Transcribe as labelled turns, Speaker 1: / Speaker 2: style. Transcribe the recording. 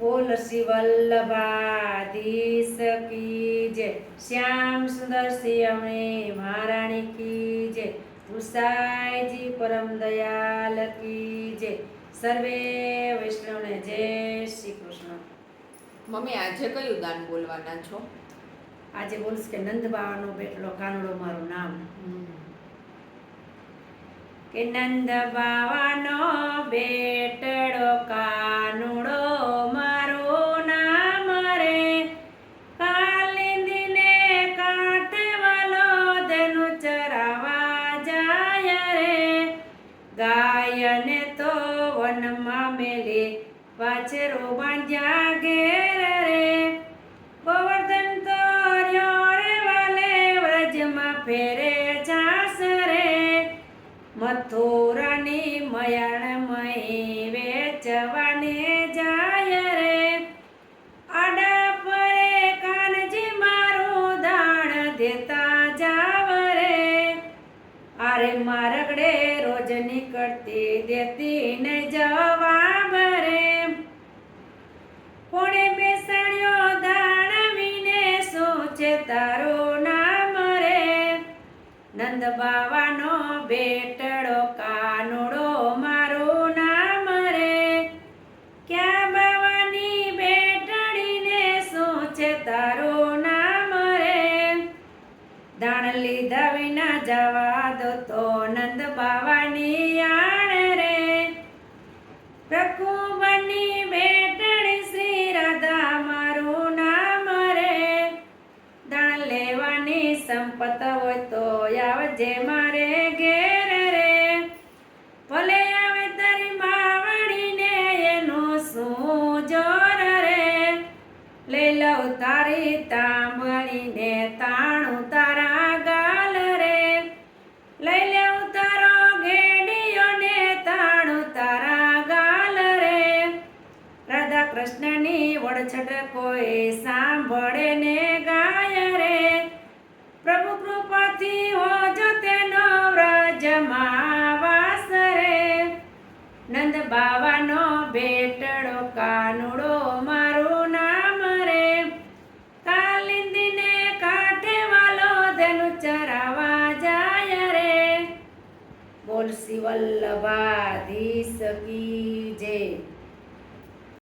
Speaker 1: બોલ શ્રી વલ્લભાધીશ કી જય શ્યામ સુંદર શ્રી અમે મહારાણી કી જય ઉષાઈજી પરમ દયાલ કી જય સર્વે વૈષ્ણવને જય શ્રી કૃષ્ણ
Speaker 2: મમ્મી આજે કયું ગાન બોલવાના છો?
Speaker 1: આજે બોલીશ કે નંદ બાવાનો બેટલો કાનડો મારું નામ. કે નંદ બાવાનો બેટડો કાનુડો ગાયને તો વનમાં મેલી. વાછરો બાંધ્યા ઘેર રે. ગોવર્ધન તો રહ્યો રે વાલે, વ્રજમાં ફેરે જાસ રે. મથુરાની મયાણમય વેચવાને જાય રે. આડા પરે કાનજી મારું દાણ દેતા જાય આરે મારગડે રોજ નીકળતી દેતી ને જવાબ રે કોણે બેસાડ્યો દાણવીને શું છે તારું નામ રે. નંદ બાવાનો બેટડો કાનુડો મારું નામ રે. ક્યાં બાવાની બેટડીને શું છે તારું દાણ લીધા વિના જવા દો તો નંદ બાવાની આણ રે. પ્રકુબની બેટણી શ્રી રાધા મારું નામ રે. દાણ લેવાની સંપત હોય તો આવજે મારે ઘેર રે. ભલે આવે તારી માવણીને એનું શું જોર રે. લઈ લઉં તારી તાંભળીને તાણું કૃષ્ણની વડછટ કોઈ સાંભળે ને ગાય રે. પ્રભુ કૃપાથી હોજો તેનો વ્રજમાં રે. નંદ બાવાનો બેટડો કાનુડો મારું નામ રે. કાલિંદીને કાંઠે વાલો તેનું ચરાવા જાય રે. બોલ શ્રી વલ્લભાધીશ કી